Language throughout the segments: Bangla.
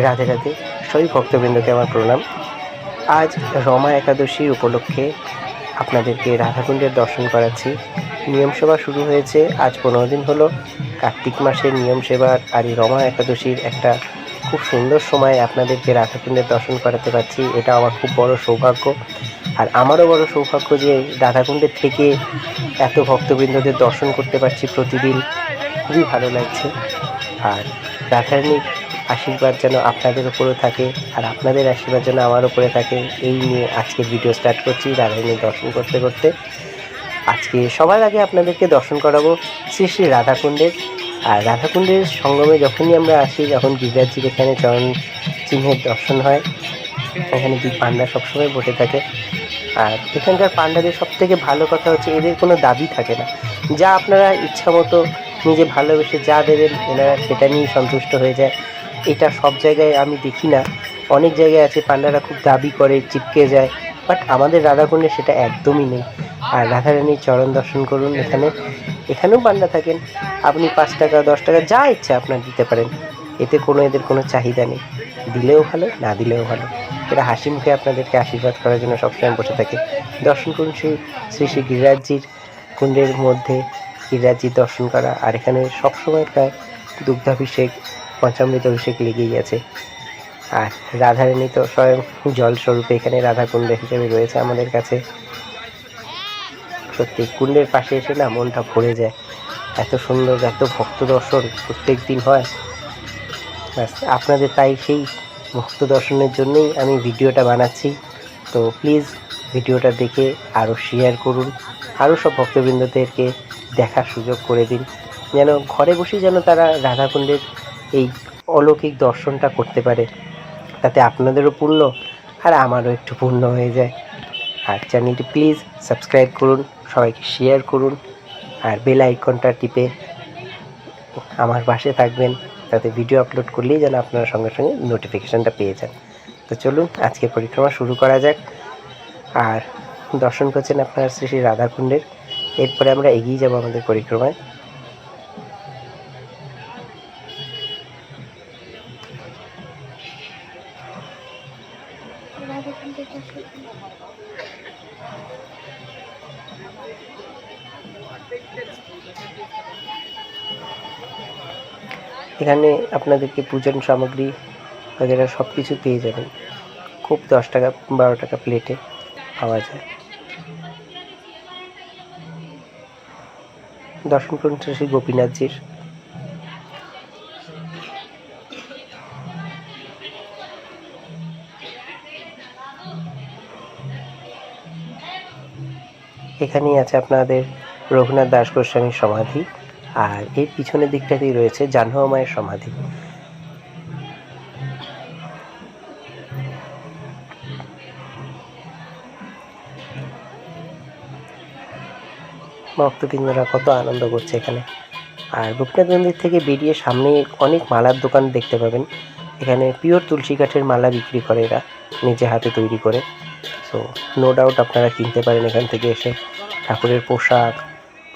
রাধে রাধে সবই ভক্তবৃন্দকে আমার প্রণাম। আজ রমা একাদশীর উপলক্ষে আপনাদেরকে রাধাকুণ্ডের দর্শন করাচ্ছি। নিয়ম সেবা শুরু হয়েছে, আজ পনেরো দিন হলো। কার্তিক মাসের নিয়ম সেবার আর এই রমা একাদশীর একটা খুব সুন্দর সময় আপনাদেরকে রাধাকুণ্ডের দর্শন করাতে পারছি, এটা আমার খুব বড় সৌভাগ্য। আর আমারও বড় সৌভাগ্য যে রাধাকুণ্ডের থেকে এত ভক্তবৃন্দদের দর্শন করতে পারছি প্রতিদিন। খুবই ভালো লাগছে। আর রাধারানীর আশীর্বাদ যেন আপনাদের উপরেও থাকে আর আপনাদের আশীর্বাদ যেন আমার উপরে থাকে। এই নিয়ে আজকের ভিডিও স্টার্ট করছি রাধারানীর দর্শন করতে করতে। আজকে সবার আগে আপনাদেরকে দর্শন করাবো শ্রী শ্রী রাধাকুণ্ডের। আর রাধাকুণ্ডের সঙ্গমে যখনই আমরা আসি, যখন গিরিরাজজির এখানে চরণ চিহ্নের দর্শন হয়, এখানে দুই পান্ডা সবসময় বসে থাকে। আর এখানকার পান্ডাদের সব থেকে ভালো কথা হচ্ছে এদের কোনো দাবি থাকে না। যা আপনারা ইচ্ছা মতো নিজে ভালোবেসে যা দেবেন, এনারা সেটা নিয়েই সন্তুষ্ট হয়ে যায়। এটা সব জায়গায় আমি দেখি না। অনেক জায়গায় আছে, পান্ডারা খুব দাবি করে, চিপকে যায় বাট আমাদের রাধাকুণ্ডে সেটা একদমই নেই। আর রাধারানীর চরণ দর্শন করুন এখানে। এখানেও পান্ডা থাকেন। আপনি পাঁচ টাকা, দশ টাকা, যা ইচ্ছা আপনার দিতে পারেন। এতে কোনো, এদের কোনো চাহিদা নেই। দিলেও ভালো, না দিলেও ভালো। এরা হাসি মুখে আপনাদেরকে আশীর্বাদ করার জন্য সবসময় বসে থাকে। দর্শন করুন শ্রী শ্রী শ্রী গিরিরাজজির কুণ্ডের মধ্যে গিরিরাজজির দর্শন করা। আর এখানে সবসময় প্রায় দুগ্ধাভিষেক পঞ্চামৃত অভিষেক লেগেই আছে আর রাধারানী তো স্বয়ং জল স্বরূপে এখানে রাধাকুণ্ড হিসেবে রয়েছে আমাদের কাছে। সত্যি, কুণ্ডের পাশে এসে না মনটা ভরে যায়। এত সুন্দর, এত ভক্ত দর্শন প্রত্যেক দিন হয়। ব্যাস, আপনাদের তাই সেই ভক্ত দর্শনের জন্যই আমি ভিডিওটা বানাচ্ছি। তো প্লিজ ভিডিওটা দেখে আরও শেয়ার করুন। আরও সব ভক্তবৃন্দদেরকে দেখার সুযোগ করে দিন। যেন ঘরে বসেই যেন তারা রাধাকুণ্ডের এই অলৌকিক দর্শনটা করতে পারে। তাতে আপনাদেরও পূর্ণ আর আমারও একটু পূর্ণ হয়ে যায়। আর চ্যানেলটি প্লিজ সাবস্ক্রাইব করুন, সবাইকে শেয়ার করুন আর বেল আইকনটা টিপে আমার পাশে থাকবেন। তাতে ভিডিও আপলোড করলেই যেন আপনারা সঙ্গে সঙ্গে নোটিফিকেশানটা পেয়ে যান। তো চলুন আজকে পরিক্রমা শুরু করা যাক। আর দর্শন করছেন আপনারা শ্রী শ্রী রাধাকুণ্ডের। এরপরে আমরা এগিয়ে যাব আমাদের পরিক্রমায়। এখানে আপনাদেরকে পূজন সামগ্রী বাগেরা সব কিছু পেয়ে যাবেন। খুব দশ টাকা, বারো টাকা প্লেটে পাওয়া যায়। দর্শন করুন শ্রী গোপীনাথজির। এখানেই আছে আপনাদের রঘুনাথ দাস গোস্বামীর সমাধি। আর এর পিছনের দিকটাতেই রয়েছে জাহ্নবা মায়ের সমাধি। ভক্তবৃন্দরা কত আনন্দ করছে এখানে। আর গোপীনাথ মন্দির থেকে বেরিয়ে সামনে অনেক মালার দোকান দেখতে পাবেন। এখানে পিওর তুলসী কাঠের মালা বিক্রি করে এরা, নিজে হাতে তৈরি করে। সো নো ডাউট আপনারা কিনতে পারেন এখান থেকে এসে। ঠাকুরের পোশাক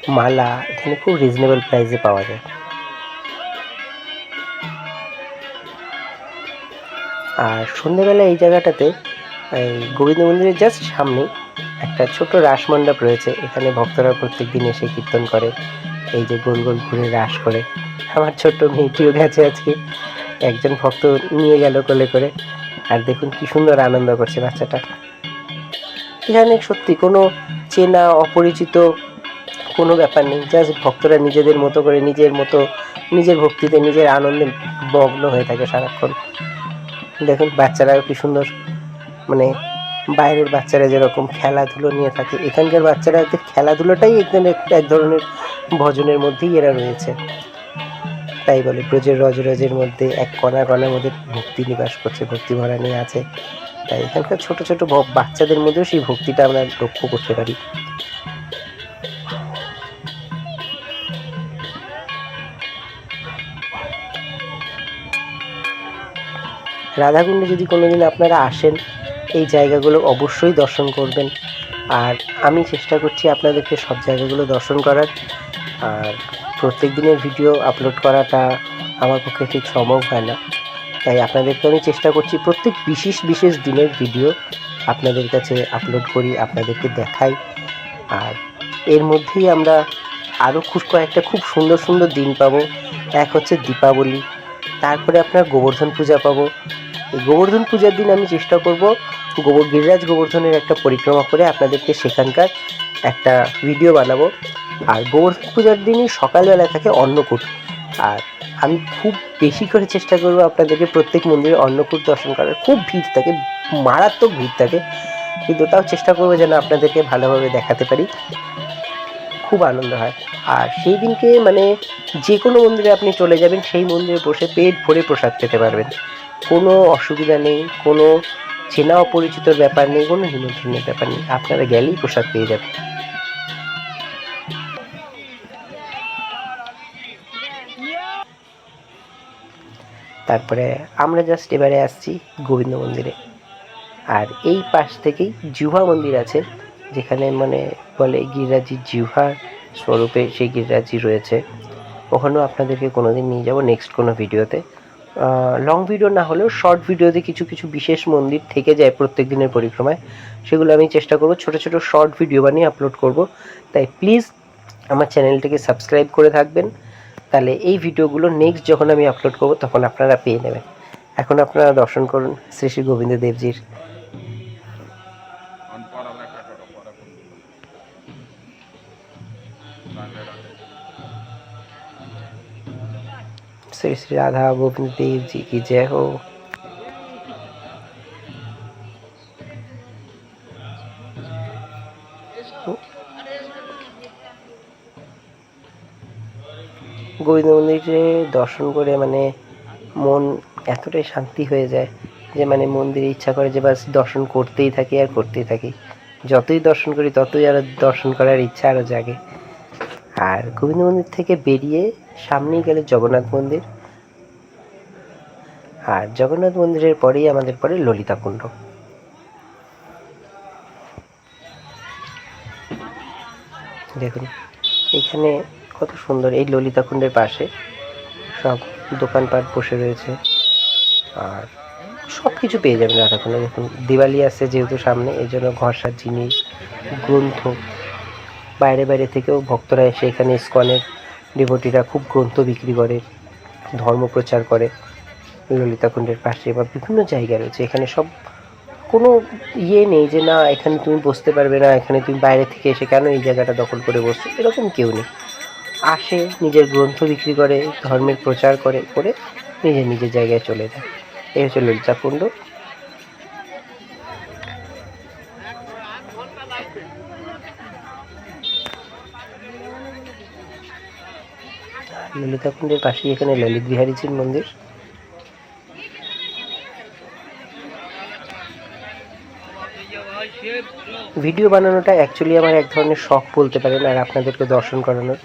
মালা, এখানে খুব রিজনেবল প্রাইসে পাওয়া যায়। আর সন্ধেবেলা এই জায়গাটাতে, এই গোবিন্দ মন্দিরের জাস্ট সামনে একটা ছোট রাস মণ্ডপ রয়েছে। এখানে ভক্তরা প্রত্যেক দিন এসে কীর্তন করে, এই যে গোল গোল ঘুরে রাস করে। আমার ছোট্ট মেয়েটিও গেছে আজকে। একজন ভক্ত নিয়ে গেল কোলে করে। আর দেখুন কি সুন্দর আনন্দ করছে বাচ্চাটা। এখানে সত্যি কোনো চেনা, অপরিচিত কোনো ব্যাপার নেই জাস্ট ভক্তরা নিজেদের মতো করে নিজের মতো, নিজের ভক্তিতে, নিজের আনন্দে মগ্ন হয়ে থাকে সারাক্ষণ। দেখুন, বাচ্চারাও কি সুন্দর মানে বাইরের বাচ্চারা যেরকম খেলাধুলো নিয়ে থাকে, এখানকার বাচ্চারা খেলাধুলোটাই এখানে এক ধরনের ভজনের মধ্যেই এরা রয়েছে। তাই বলে ব্রজের রজরজের মধ্যে এক কণা কণার মধ্যে ভক্তি নিবাস করছে, ভক্তি ভরা নিয়ে আছে। তাই এখানকার ছোট ছোট বাচ্চাদের মধ্যেও সেই ভক্তিটা আমরা লক্ষ্য করতে পারি। রাধাকুণ্ডে যদি কোনো দিন আপনারা আসেন, এই জায়গাগুলো অবশ্যই দর্শন করবেন। আর আমি চেষ্টা করছি আপনাদেরকে সব জায়গাগুলো দর্শন করার। আর প্রত্যেক দিনের ভিডিও আপলোড করাটা আমার পক্ষে ঠিক সম্ভব হয় না। তাই আপনাদেরকে আমি চেষ্টা করছি প্রত্যেক বিশেষ বিশেষ দিনের ভিডিও আপনাদের কাছে আপলোড করি, আপনাদেরকে দেখাই। আর এর মধ্যেই আমরা আরও খুব, কয়েকটা খুব সুন্দর সুন্দর দিন পাবো। এক হচ্ছে দীপাবলি, তারপরে আপনার গোবর্ধন পূজা পাবো। গোবর্ধন পূজার দিন আমি চেষ্টা করব গোবর গিরিরাজ গোবর্ধনের একটা পরিক্রমা করে আপনাদেরকে সেখানকার একটা ভিডিও বানাবো। আর গোবর্ধন পূজার দিনই সকালবেলা থাকে অন্নকূট। আর আমি খুব বেশি করে চেষ্টা করব আপনাদেরকে প্রত্যেক মন্দিরে অন্নকূট দর্শন করার। খুব ভিড় থাকে, মারাত্মক ভিড় থাকে। কিন্তু তাও চেষ্টা করব যেন আপনাদেরকে ভালোভাবে দেখাতে পারি। খুব আনন্দ হয়। আর সেই দিনকে মানে যে কোনো মন্দিরে আপনি চলে যাবেন, সেই মন্দিরে বসে পেট ভরে প্রসাদ খেতে পারবেন। কোনো অসুবিধা নেই, কোনো চেনা অপরিচিত ব্যাপার নেই, কোনো নিমন্ত্রণের ব্যাপার নেই। আপনারা গেলেই প্রসাদ পেয়ে যাবেন। তারপরে আমরা জাস্ট এবারে আসছি গোবিন্দ মন্দিরে। আর এই পাশ থেকেই জিহ্বা মন্দির আছে, যেখানে মানে বলে গিরিরাজির জিহ্বার স্বরূপে সেই গিরিরাজি রয়েছে। ওখানেও আপনাদেরকে কোনোদিন নিয়ে যাব নেক্সট কোনো ভিডিওতে লং ভিডিও না হলেও শর্ট ভিডিওতে কিছু কিছু বিশেষ মন্দির থেকে যায় প্রত্যেক দিনের পরিক্রমায়। সেগুলো আমি চেষ্টা করব, ছোট ছোট শর্ট ভিডিও বানিয়ে আপলোড করব। তাই প্লিজ আমার চ্যানেলটিকে সাবস্ক্রাইব করে থাকবেন। তাহলে এই ভিডিওগুলো নেক্সট যখন আমি আপলোড করব, তখন আপনারা পেয়ে নেবেন। এখন আপনারা দর্শন করুন শ্রী শ্রী গোবিন্দ দেবজির শ্রী শ্রী রাধা গোবিন্দ দেব কি জয় হোক গোবিন্দ মন্দিরে দর্শন করে মানে মন এতটাই শান্তি হয়ে যায় যে মানে মন্দিরে ইচ্ছা করে যে বাস দর্শন করতেই থাকি আর করতেই থাকি যতই দর্শন করি ততই আরও দর্শন করার ইচ্ছা আরও জাগে আর গোবিন্দ মন্দির থেকে বেরিয়ে সামনেই গেলে জগন্নাথ মন্দির। আর জগন্নাথ মন্দিরের পরেই আমাদের পরে ললিতা কুণ্ড। দেখুন, এখানে কত সুন্দর এই ললিতা কুণ্ডের পাশে সব দোকানপাট বসে রয়েছে। আর সব কিছু পেয়ে যাবেন রাধাকুণ্ডে। দেখুন, দিওয়ালি আসছে যেহেতু সামনে এই জন্য ঘষার জিনিস গ্রন্থ বাইরে বাইরে থেকেও ভক্তরা এসে এখানে ইস্কনের ডিভোটিরা খুব গ্রন্থ বিক্রি করে, ধর্ম প্রচার করে, ললিতাকুণ্ডের পাশে বা বিভিন্ন জায়গা রয়েছে। এখানে সব কোনো ইয়ে নেই যে, না, এখানে তুমি বসতে পারবে না, এখানে তুমি বাইরে থেকে এসে কেন এই জায়গাটা দখল করে বসছো? এরকম কেউ নেই। আসে, নিজের গ্রন্থ বিক্রি করে, ধর্মের প্রচার করে করে নিজের নিজের জায়গায় চলে যায়। এই হচ্ছে ললিতাকুণ্ড। ললিতাকুণ্ডের পাশেই এখানে ললিত বিহারীজির মন্দির। ভিডিও বানানোটা অ্যাকচুয়ালি আমার এক ধরনের শখ বলতে পারেন আর আপনাদেরকে দর্শন করানোর।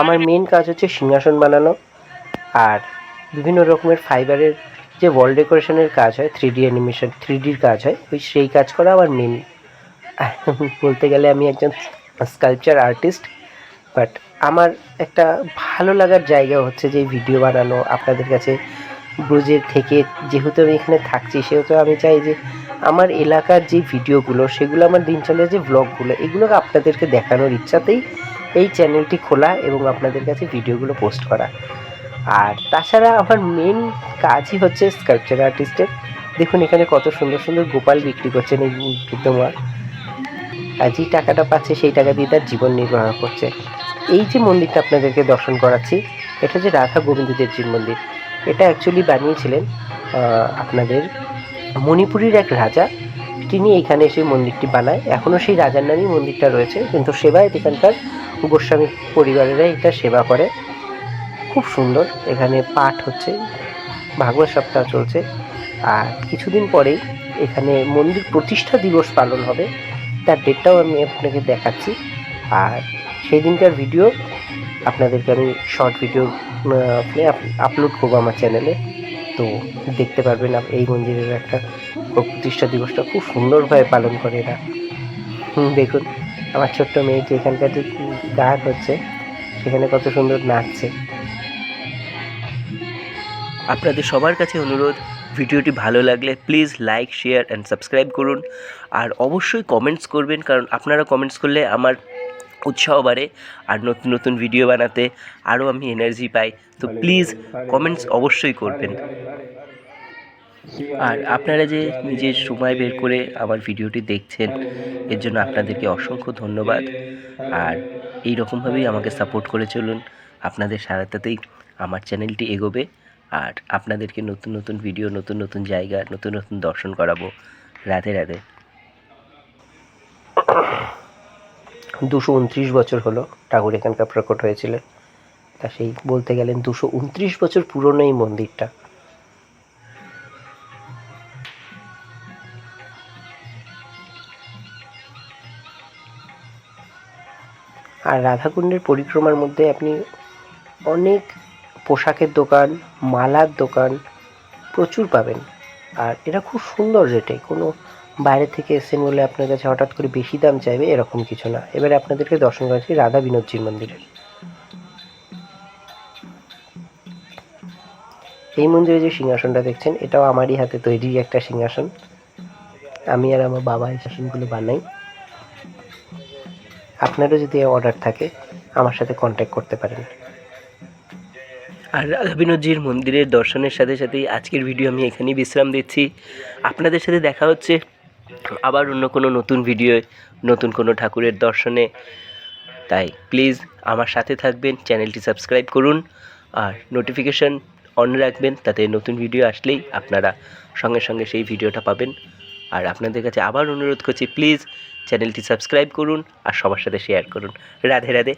আমার মেন কাজ হচ্ছে সিংহাসন বানানো আর বিভিন্ন রকমের ফাইবারের যে ওয়াল ডেকোরেশনের কাজ হয় থ্রি ডি অ্যানিমেশন থ্রি ডির কাজ হয়, ওই সেই কাজ করা আমার মেন বলতে গেলে আমি একজন স্কাল্পচার আর্টিস্ট বাট আমার একটা ভালো লাগার জায়গা হচ্ছে যে ভিডিও বানানো আপনাদের কাছে ব্রুজের থেকে। যেহেতু আমি এখানে থাকছি, সেহেতু আমি চাই যে আমার এলাকার যে ভিডিওগুলো, সেগুলো আমার দিনচলের যে ব্লগগুলো এগুলো আপনাদেরকে দেখানোর ইচ্ছাতেই এই চ্যানেলটি খোলা এবং আপনাদের কাছে ভিডিওগুলো পোস্ট করা। আর তাছাড়া আমার মেন কাজই হচ্ছে স্কাল্পচার আর্টিস্টের দেখুন এখানে কত সুন্দর সুন্দর গোপাল বিক্রি করছেন এই বৃদ্ধমা আর যে টাকাটা পাচ্ছে, সেই টাকা দিয়ে তার জীবন নির্বাহ করছে। এই যে মন্দিরটা আপনাদেরকে দর্শন করাচ্ছি, এটা যে রাধা গোবিন্দ দেবজির মন্দির, এটা অ্যাকচুয়ালি বানিয়েছিলেন আপনাদের মণিপুরের এক রাজা। তিনি এখানে এসে মন্দিরটি বানায়। এখনও সেই রাজার নামেই মন্দিরটা রয়েছে, কিন্তু সেবায় এখানকার গোস্বামী পরিবারেরা এটা সেবা করে। খুব সুন্দর, এখানে পাঠ হচ্ছে, ভাগবত সপ্তাহ চলছে। আর কিছুদিন পরেই এখানে মন্দির প্রতিষ্ঠা দিবস পালন হবে, তার ডেটটাও আমি আপনাকে দেখাচ্ছি। আর সেই দিনকার ভিডিও আপনাদেরকে আমি শর্ট ভিডিও আপলোড করব আমার চ্যানেলে তো দেখতে পারবেন এই মন্দিরের একটা প্রতিষ্ঠা দিবসটা খুব সুন্দরভাবে পালন করে এরা। দেখুন, আমার ছোট্ট মেয়েটি এখানকার যে গান হচ্ছে, সেখানে কত সুন্দর নাচছে। আপনাদের সবার কাছে অনুরোধ, ভিডিওটি ভালো লাগলে please like share and subscribe করুন। আর অবশ্যই কমেন্টস করবেন, কারণ আপনারা কমেন্টস করলে আমার উৎসাহ বাড়ে আর নতুন নতুন ভিডিও বানাতে আরও আমি এনার্জি পাই। তো প্লিজ কমেন্টস অবশ্যই করবেন। আর আপনারা যে নিজের সময় বের করে আমার ভিডিওটি দেখছেন এর জন্য আপনাদেরকে অসংখ্য ধন্যবাদ। আর এই রকমভাবেই আমাকে সাপোর্ট করে চলুন। আপনাদের সারাতাতেই আমার চ্যানেলটি এগোবে। আর আপনাদেরকে নতুন নতুন ভিডিও নতুন নতুন জায়গা নতুন নতুন দর্শন করাবো। রাধে রাধে। দুশো উনত্রিশ বছর হলো ঠাকুর এখানকার প্রকট হয়েছিল। তা সেই বলতে গেলেন দুশো উনত্রিশ বছর পুরনো এই মন্দিরটা। আর রাধাকুণ্ডের পরিক্রমার মধ্যে আপনি অনেক পোশাকের দোকান, মালার দোকান প্রচুর পাবেন। আর এটা খুব সুন্দর রেটে কোনো বাইরে থেকে এসেছেন বলে আপনার কাছে হঠাৎ করে বেশি দাম চাইবে, এরকম কিছু না। এবারে আপনাদেরকে দর্শন করাচ্ছি রাধা বিনোদজির মন্দিরে। এই মন্দিরে যে সিংহাসনটা দেখছেন, এটাও আমারই হাতে তৈরি একটা সিংহাসন। আমি আর আমার বাবা এই সিংহাসনগুলো বানাই। আপনারও যদি অর্ডার থাকে, আমার সাথে কন্ট্যাক্ট করতে পারেন। আর রাধা বিনোদজির মন্দিরের দর্শনের সাথে সাথেই আজকের ভিডিও আমি এখানেই বিশ্রাম দিচ্ছি। আপনাদের সাথে দেখা হচ্ছে আবার অন্য কোনো নতুন ভিডিও নতুন কোনো ঠাকুরের দর্শনে। তাই প্লিজ আমার সাথে থাকবেন চ্যানেলটি সাবস্ক্রাইব করুন, আর নোটিফিকেশান অন রাখবেন, তাতে নতুন ভিডিও আসলেই আপনারা সঙ্গে সঙ্গে সেই ভিডিওটা পাবেন। আর আপনাদের কাছে আবার অনুরোধ করছি প্লিজ চ্যানেলটি সাবস্ক্রাইব করুন, আর সবার সাথে শেয়ার করুন। রাধে রাধে